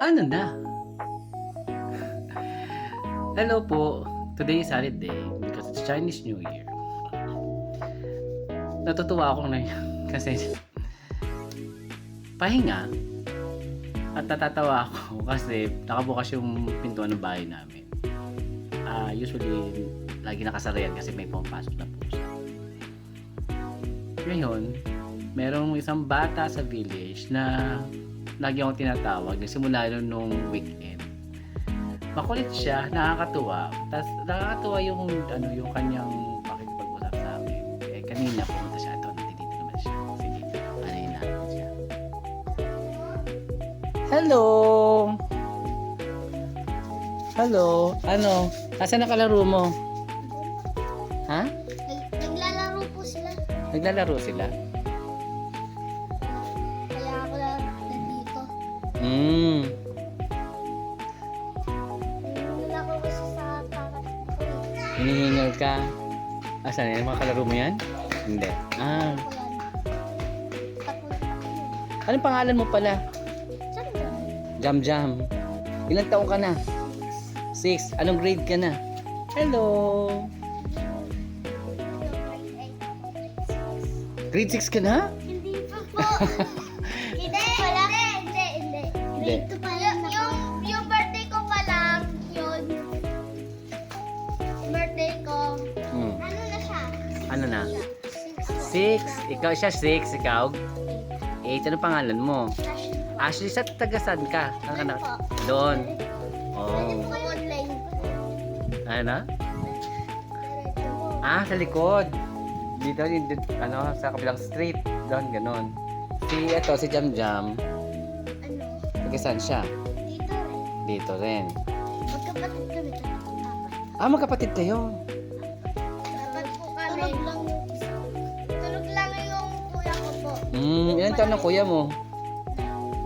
Ano na? Hello po. Today is holiday because it's Chinese New Year. Natutuwa ako ngayon kasi pahinga at natatawa ako kasi nakabukas yung pintuan ng bahay namin. Ah, usually, lagi nakasara yan kasi may pumapasok na pusa. Ngayon, merong isang bata sa village na lagi akong tinatawag nagsimula nun nung weekend. Makulit siya, nakakatuwa. Tapos nakakatuwa yung ano yung kanyang pakikipag-usap sa amin. Eh kanina pumunta siya ito, nandito naman siya. Sige, anayin natin siya. Hello! Hello? Ano? Asa nakalaro mo? Ha? Nag- Naglalaro po sila. Naglalaro sila? Hmm. Nandun ako kasi sa pakat ko. Hinihingal ka. Asan yan? Mga kalaro mo yan? Hindi. Ah. Anong pangalan mo pala? Jam Jam. Ilang taong ka na? Six. Anong grade ka na? Hello. Grade 6 ka na? Hindi pa po. Hindi, pala. Hindi, hindi. Hindi. Grade 2 pa lang ako. Yung, yung birthday ko pa lang, yun. Birthday ko. Hmm. Ano na siya? Ano na? Six. 6. Ikaw siya 6. Ikaw? 8. Ano pangalan mo? Ashley, sa tagasan ka? Saan ka na? Doon. Oh. Ano? Ah, sa likod. Dito, yung, ano, sa kabilang street. Doon, ganun. Si, eto, si Jam Jam. Tagasan siya? Dito rin. Dito rin. Magkapatid kami apat. Ah, magkapatid kayo. Dapat po kami. Tulog lang yung. Tulog lang yung kuya ko po. Hmm, ilan taon ng kuya mo?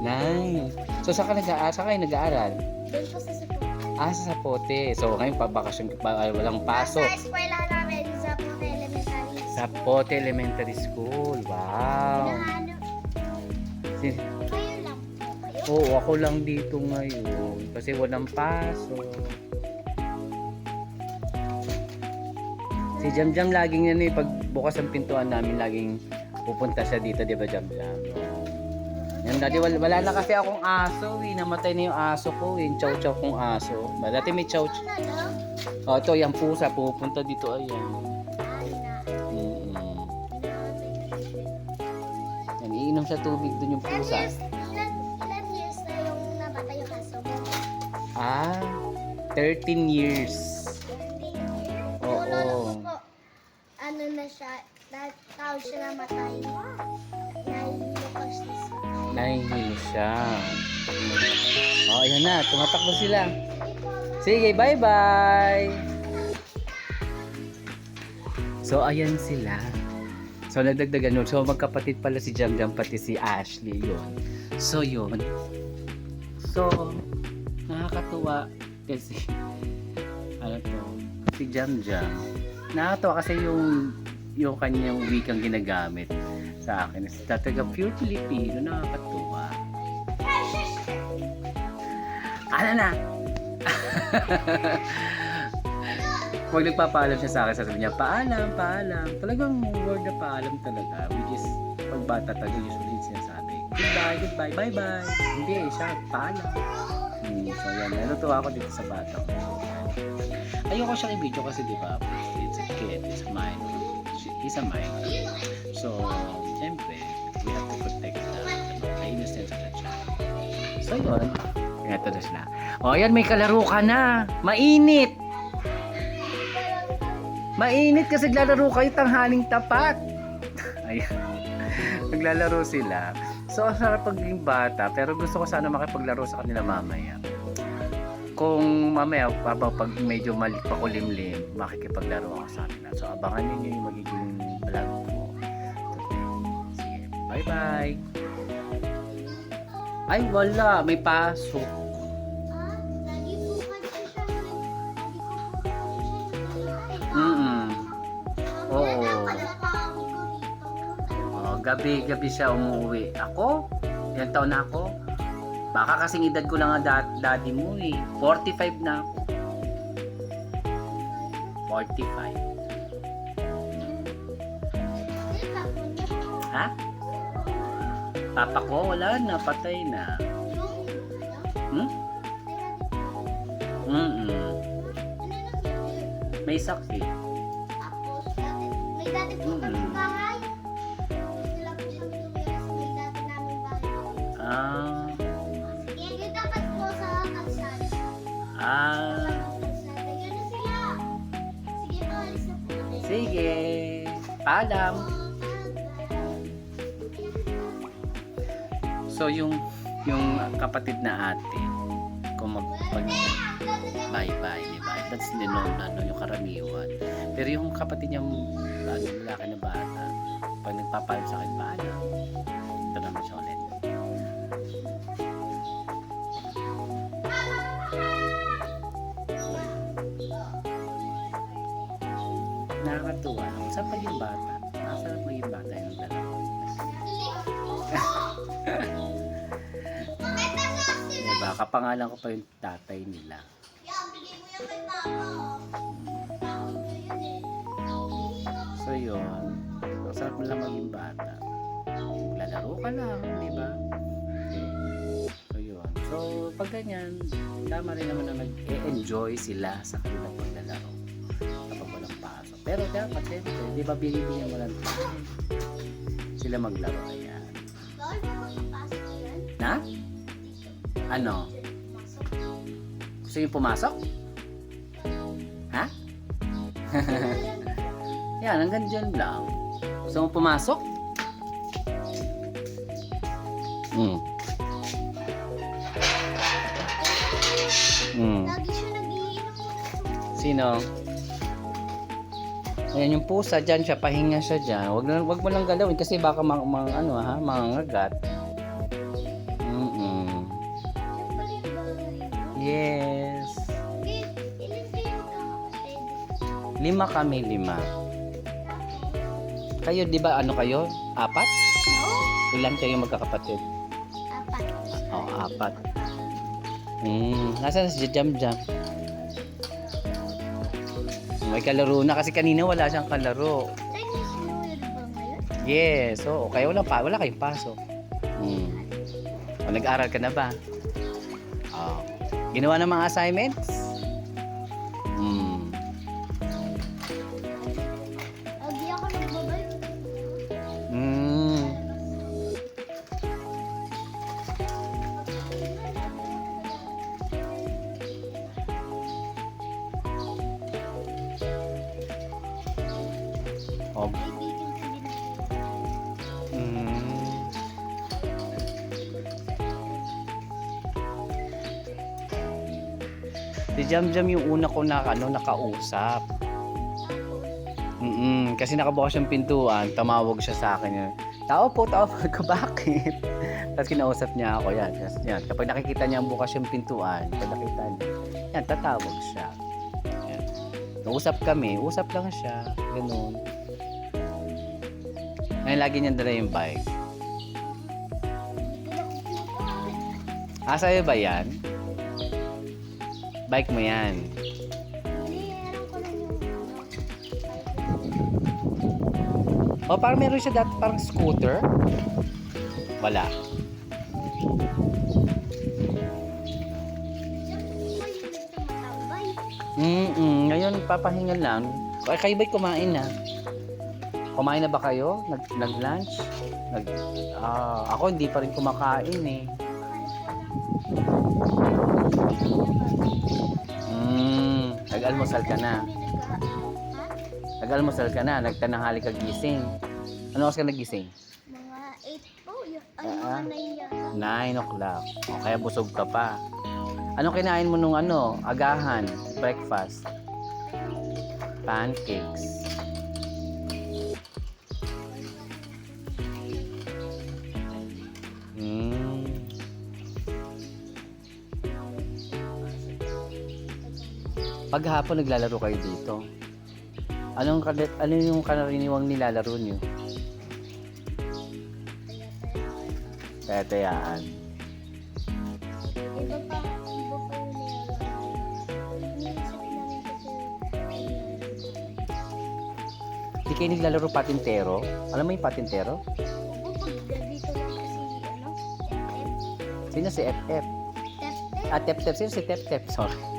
Nine. So, saan ka nag-aaral? Saan kayo nag-aaral? Doon po sa Cebu. Ah, sa Sapote. So, ngayon, pabakasyon, pa, ah, walang pasok. Sa eskwela namin sa Puno Elementary. Sapote Elementary School. Wow. Hinahanap. Oo, ako lang dito ngayon kasi walang pasok. Si Jam Jam laging yan eh, pag bukas ang pintuan namin, laging pupunta siya dito, di ba Jam Jam? Yan, dati wala, wala na kasi akong aso eh, namatay na yung aso ko eh, yung chow chow kong aso. Dati may chow chow. Oh, ito, yung pusa, pupunta dito, ayan. Yan, iinom sa tubig dun yung pusa. Ah, 13 years. Hindi years. Oo. Ko po, ano na siya, tawag siya namatay. Nahihilokos na siya. Nahihilo siya. Oh, ayan na. Tumatakbo sila. Sige, bye-bye! So, ayan sila. So, nagdagdagan nun. So, magkapatid pala si Jam Jam pati si Ashley. Yun. So, yun. So, nakakatuwa kasi ano to, si Jam Jam. Nakakatuwa kasi yung yung kanyang wikang ginagamit sa akin. Is talaga pure Filipino. Nakakatuwa. Ano na? Pag nagpapaalam siya sa akin, sasabihin niya, paalam, paalam. Talagang word na paalam talaga. Which is, pag bata talaga, usually sinasabi, goodbye, goodbye, bye-bye. Hindi, siya, paalam. Hmm, so yan, natutuwa ako dito sa bata ko. Ayoko siyang i-video kasi di ba, it's a kid, it's a minor. He's a minor. So, siyempre, we have to protect the, the innocence of the child. So yun, ito na sila. O yan, may kalaro ka na. Mainit! Mainit kasi naglalaro kayo tanghaling tapat. Ayan. Naglalaro sila. So, ang sarap pagiging bata, pero gusto ko sana makipaglaro sa kanila mamaya. Kung mamaya, papa, pag medyo mali pa kulimlim, makikipaglaro ako sa kanila. So, abangan ninyo yung magiging vlog ko. Sige, bye-bye! Ay, wala. May pasok. Siya. Mm-mm. Oo. Oh, gabi, gabi siya umuwi. Ako? Ilang taon na ako? Baka kasing edad ko lang ang da- daddy mo eh. 45 na ako. 45. Hindi ka po niya. Ha? Papa ko, wala na. Patay na. Hmm? Ano nangyari? May sakit. May dati po Mm. kami bahay. Po kami lumiras, may dati namin bahay. Ah. Ah. Sige. Paalam. So yung yung kapatid na ate, kung mag, mag bye-bye, di ba? That's the known, ano, yung karaniwan. Pero yung kapatid niyang ano, lalaki na bata, pag nagpapalam sa akin, paalam. Nakakatuwa. Saan pa yung bata? Nasarap maging bata yung dalawa. Diba? Kapangalan ko pa yung tatay nila. So yun, ang sarap na lang maging bata. Lalaro ka lang, di ba? So yun. So pag ganyan, tama rin naman na mag-enjoy sila sa kanilang paglalaro. Pero dapat, syempre, di ba binibigyan mo lang sila maglaro. Ayan. Na? Ano? Gusto niyo pumasok? Ha? Yan, hanggang dyan lang. Gusto mo pumasok? Hmm. Hmm. Sino? Ayan yung pusa dyan siya, pahinga siya dyan. Wag, na, wag mo lang galawin kasi baka mang, mang ano ha, mangangagat. Mm bahay. Yes. Lima kami, lima. Kayo, di ba ano kayo? Apat? Ilan kayo magkakapatid? Apat. Oh, apat. Hmm, nasa si Jam Jam? May kalaro na kasi kanina wala siyang kalaro. Yes, oo. Kaya wala pa, wala kayong pasok. Hmm. O, nag-aral ka na ba? Oo. Ginawa ng mga assignments? Jam Jam yung una ko na ano, nakausap. Mm kasi nakabukas yung pintuan, tumawag siya sa akin. Yun. Tao po, tao po bakit? Tapos kinausap niya ako yan. Tapos yan. Kapag nakikita niya ang bukas yung pintuan, pag nakita niya, yan, tatawag siya. Yan. Usap kami, usap lang siya. Ganun. Ngayon lagi niya dala yung bike. Ah, sa'yo ba yan? Bike mo yan. O, parang meron siya dati parang scooter. Wala. Mm Ngayon, papahinga lang. Ay, kayo ba'y kumain na? Kumain na ba kayo? Nag, nag-lunch? Nag, ah, ako hindi pa rin kumakain eh. Mm, nag-almusal ka na. Nag-almusal ka na. Nagtanahali ka gising. Ano oras ka nagising? Mga 8 po. Ay, Ah, ah. mga 9 yata. 9 o'clock. O, kaya busog ka pa. Ano kinain mo nung ano? Agahan, breakfast. Pancakes. paghapon naglalaro kayo dito, anong, ano yung kanariniwang nilalaro nyo? Tetayaan. Iba pa, iba pa yung Hindi kayo naglalaro patintero? Alam mo yung patintero? Sino si FF? Tep-tep. Ah, tep-tep. Sino si Tep-tep? Sorry.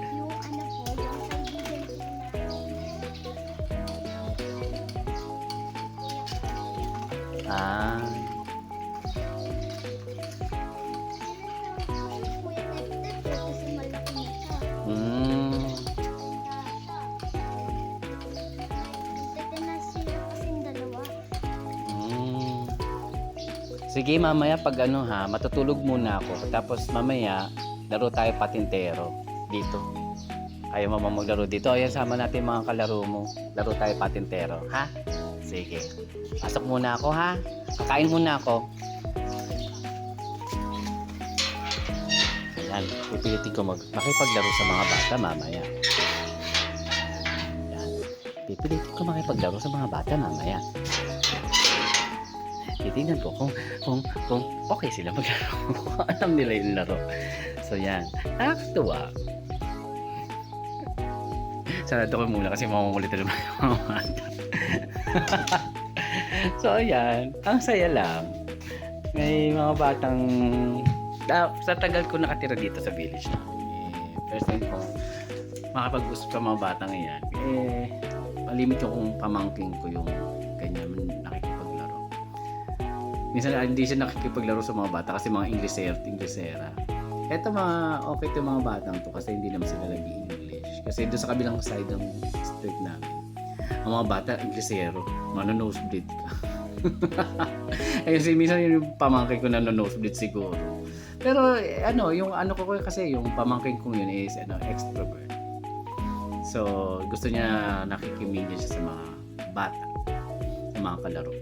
Sige, mamaya pag ano ha, matutulog muna ako. Tapos mamaya, laro tayo patintero dito. Ayaw mo maglaro dito? Ayan, sama natin mga kalaro mo. Laro tayo patintero, ha? Sige. Pasok muna ako, ha? Kakain muna ako. Ayan, pipilitin ko mag makipaglaro sa mga bata mamaya. Ayan. Pipilitin ko makipaglaro sa mga bata mamaya titignan ko kung kung kung okay sila maglaro. Alam nila yung laro. So yan. Nakakatuwa. Sarado ko muna kasi mamukulit na yung mga so ayan. Ang saya lang. May mga batang da, sa tagal ko nakatira dito sa village na. Eh, first time ko makapag-usap sa mga batang yan. Eh, malimit yung pamangking ko yung Minsan hindi siya nakikipaglaro sa mga bata kasi mga Inglesera, Inglesera. Eto mga okay to mga batang to kasi hindi naman sila lagi English. Kasi doon sa kabilang side ng street namin, ang mga bata Inglesero, mano-nosebleed ka. eh kasi minsan yung pamangkin ko na nosebleed siguro. Pero eh, ano, yung ano ko kasi yung pamangkin ko yun is ano, extrovert. So, gusto niya nakikimigyan siya sa mga bata, sa mga kalaro.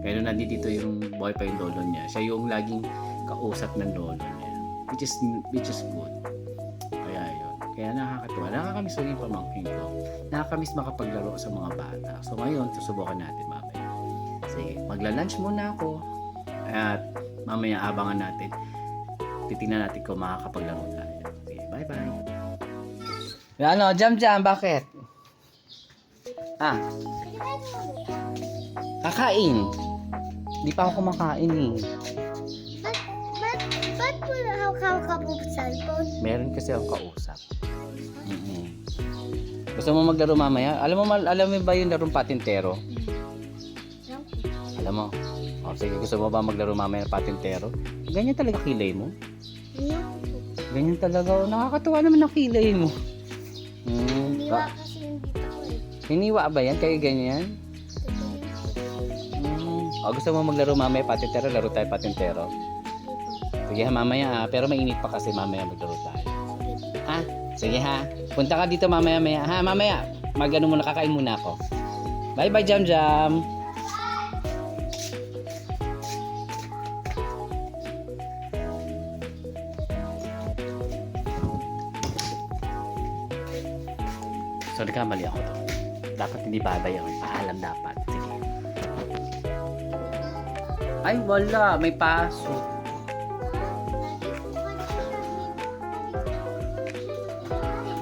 Nung nandito yung boy pa yung lolo niya, siya yung laging kausap ng lolo niya. Which is, which is good. Kaya yun. Kaya nakakatuwa. Nakakamiss ko yung pamangkin ko. Nakakamiss makapaglaro sa mga bata. So ngayon, susubukan natin mamaya. Sige, magla-lunch muna ako. At mamaya abangan natin. Titingnan natin kung makakapaglaro tayo. Sige, bye-bye. Ano, jam jam, bakit? Ah, kakain. Di pa ako kumakain eh. Ba't, ba't, ba't mo po sa cellphone? Meron kasi akong kausap. mm Gusto mo maglaro mamaya? Alam mo, alam mo ba yung larong patintero? Alam mo? O, sige, gusto mo ba maglaro mamaya ng patintero? Ganyan talaga kilay mo. Ganyan talaga. Nakakatuwa naman ang kilay mo. Hmm. Hiniwa kasi yung dito ko eh. hiniwa ba yan? Kaya ganyan? O, gusto mo maglaro mamaya patintero? Laro tayo patintero. Sige ha, mamaya ha. Pero mainit pa kasi mamaya maglaro tayo. Ha? Sige ha. Punta ka dito mamaya maya. Ha, mamaya. Magano muna, kakain muna ako. Bye bye, Jam Jam. So, nagkamali ako to. Dapat hindi babay ako. Paalam dapat. Ay, wala. May pasok.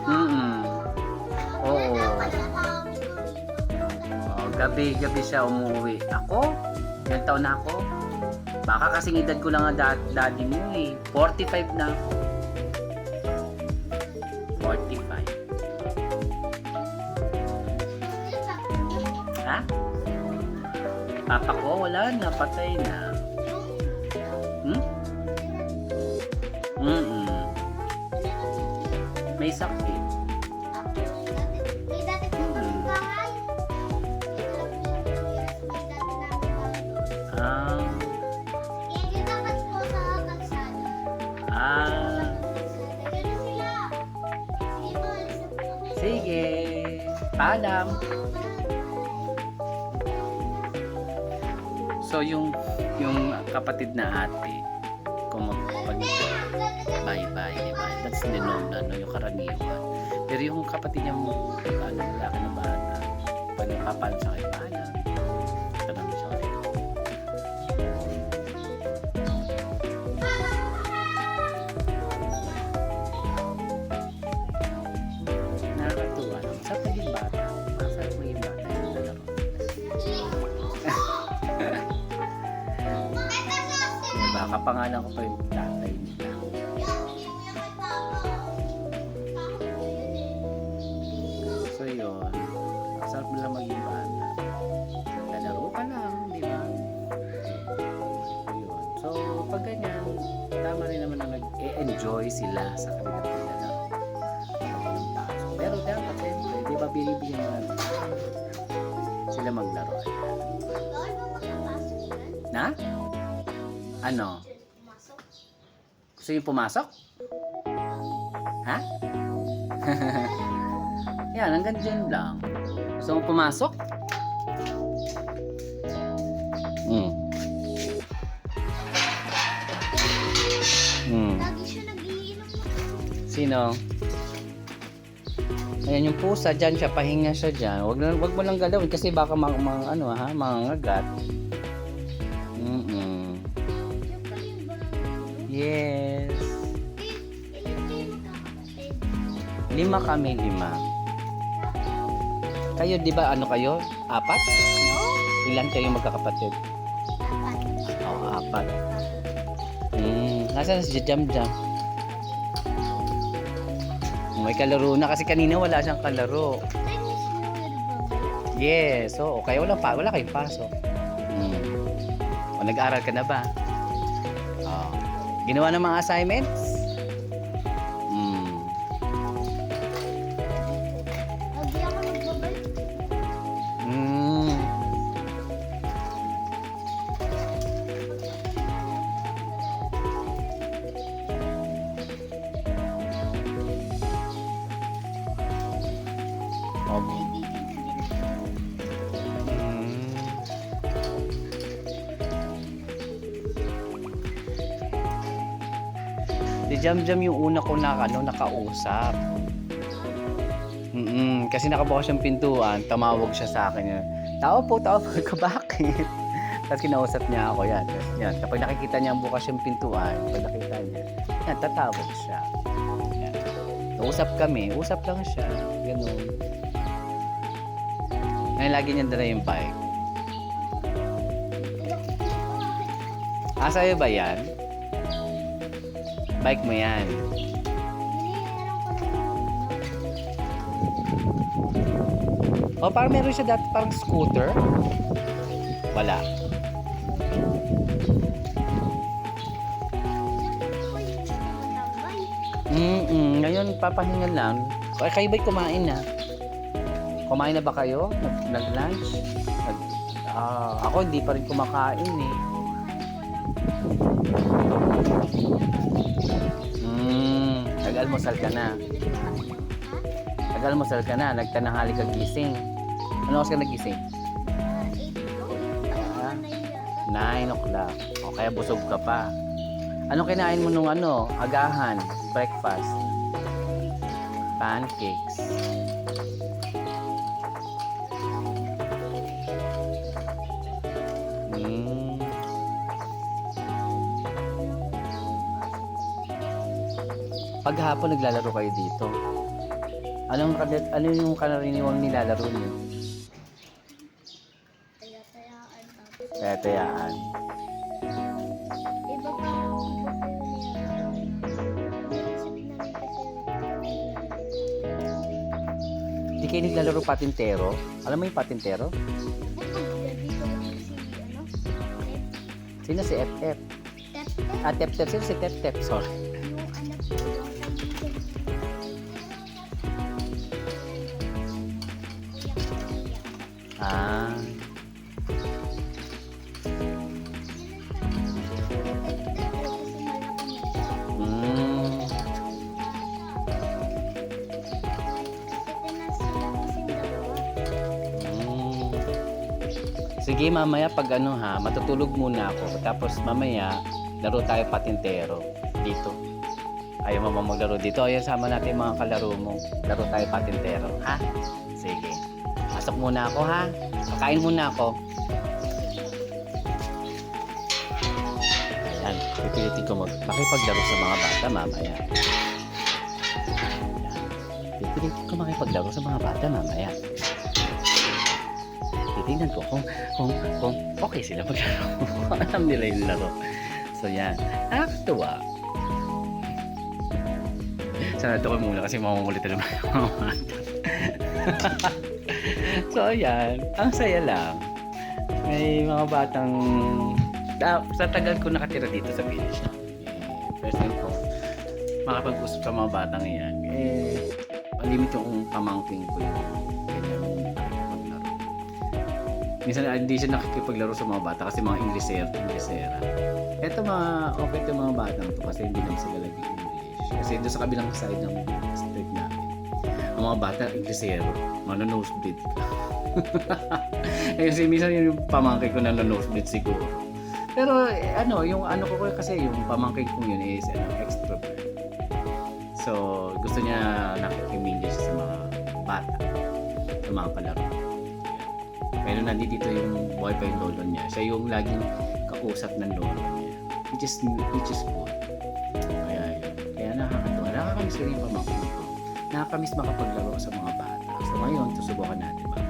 Mm Oo. Oh, gabi-gabi siya umuwi. Ako? Ilang taon na ako? Baka kasing edad ko lang ang da- daddy mo eh. 45 na ako. Papa ko, wala na. Patay na. Hmm? Mm-mm. May sakit. May dati po kaming So yung yung kapatid na ate kung magpag bye bye bye that's the norm ano yung karaniwan. Pero yung kapatid niya ano lalaki na bata pag napapalam natin sila maglaro. Na? Ano? Gusto niyo pumasok? Ha? Yan, hanggang dyan lang. Gusto mo pumasok? Hmm. Hmm. Nagiinom. Sino? Ayan yung pusa, dyan siya, pahinga siya dyan. Wag, na, wag mo lang galawin kasi baka mga, mga ano ha, mga ngagat. Mm-mm. Yung pala yung barangay. Yes. Lima kami, lima. Kayo, di ba ano kayo? Apat? Ilan kayo magkakapatid? Apat. Oo, apat. Hmm, nasaan si Jam Jam? May kalaro na kasi kanina wala siyang kalaro. Yes, oo. Kaya wala pa, wala kayong pasok. Hmm. O nag-aaral ka na ba? Oo. Ginawa ng mga assignments? Si Jam Jam yung una ko na ano, nakausap. Mm kasi nakabukas yung pintuan, tumawag siya sa akin. Tao po, tao po. Ko, bakit? Tapos kinausap niya ako yan. Yan. Kapag nakikita niya ang bukas yung pintuan, kapag nakita niya, yan, tatawag siya. Yan. Usap kami, usap lang siya. Ganun. Ngayon lagi niya dala yung bike. Ah, sa'yo ba yan? Bike mo yan. O, Oh, parang meron siya dati parang scooter. Wala. Mm Ngayon, papahinga lang. Ay, kayo ba'y kumain na? Kumain na ba kayo? Nag- Nag-lunch? Nag ah, ako hindi pa rin kumakain eh. Nag-almusal ka na. Nag-almusal ka na. Nagtanahali ka gising. Ano oras ka nagising? 9 o'clock. O kaya busog ka pa. Ano kinain mo nung ano? Agahan, breakfast. Pancakes. Paghapon naglalaro kayo dito. Anong ano yung karaniwang nilalaro niyo? Taya-tayaan tapos. Kaya tayaan. Iba pa Di kayo naglalaro patintero? Alam mo yung patintero? Sino si FF? Tep Ah, Tep Tep. Sino si Tep Tep? Sorry. yung anak ko Ah. Mm. Mm. Sige, mamaya pag ano ha, matutulog muna ako. Tapos mamaya, laro tayo patintero dito. Ayaw mo maglaro dito? Ayan, sama natin mga kalaro mo. Laro tayo patintero, ha? Sige. Pasok muna ako, ha? Pakain muna ako. Ayan, pipilitin ko mag makipaglaro sa mga bata mamaya. Pipilitin ko makipaglaro sa mga bata mamaya. Titingnan ko kung, kung, kung okay sila maglaro. Alam nila yung laro. So yan, nakakatuwa. Sana ito ko muna kasi mamungulit na naman so ayan, ang saya lang. May mga batang ah, sa tagal ko nakatira dito sa village na. Eh, first time ko makapag-usap sa mga batang yan. Eh, malimit yung pamangking ko yung paglaro. Minsan ah, hindi siya nakikipaglaro sa mga bata kasi mga Inglesera, Inglesera. Eto mga okay to mga batang to kasi hindi naman sila lagi. Kasi doon sa kabilang side ng street namin, ang mga bata Inglesero, mga nosebleed ka. eh, kasi minsan yung pamangkin ko na nosebleed siguro. Pero eh, ano, yung ano ko kasi yung pamangkin ko yun is ano, extrovert. So, gusto niya nakikimingin siya sa mga bata, sa mga palaro. Pero nandito yung boy pa yung lolo niya. Siya yung laging kausap ng lolo niya. Which is, which is good. Kaya yung pamangkin. Nakakamiss makapaglaro sa mga bata. So ngayon, susubukan natin ba?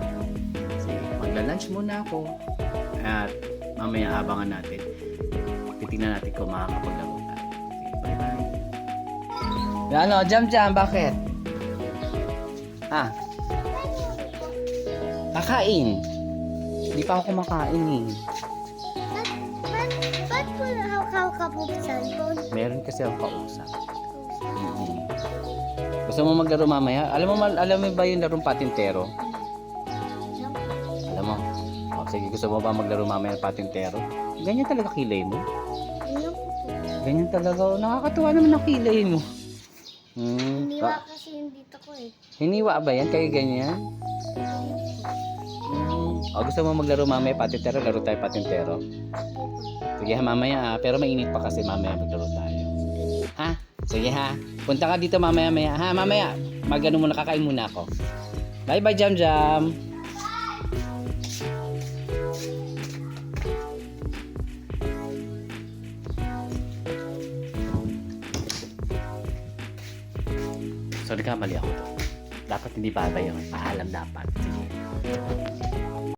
Sige, magla-lunch muna ako. At mamaya abangan natin. Titingnan natin kung makakapaglaro tayo. Okay, bye-bye. Ano, jam jam, bakit? Ah, kakain. Hindi pa ako kumakain eh. Ba't, ba't, ba't hawak ka cellphone? Meron kasi akong kausap. Gusto mo maglaro mamaya? Alam mo, alam mo ba yung larong patintero? Alam mo? O, sige, gusto mo ba maglaro mamaya ng patintero? Ganyan talaga kilay mo. Ganyan talaga. Nakakatuwa naman ang kilay mo. Hmm. Iniwa Ah, kasi yung dito ko eh. hiniwa ba yan? Kayo ganyan? Hmm. O, gusto mo maglaro mamaya patintero? Laro tayo patintero. Sige mamaya ha. Pero mainit pa kasi mamaya maglaro tayo. Ha? Sige ha. Punta ka dito mamaya maya. Ha, mamaya. Magano muna, kakain muna ako. Bye bye, Jam Jam. So, nagkamali ako to. Dapat hindi babay yun. Paalam dapat. Sige.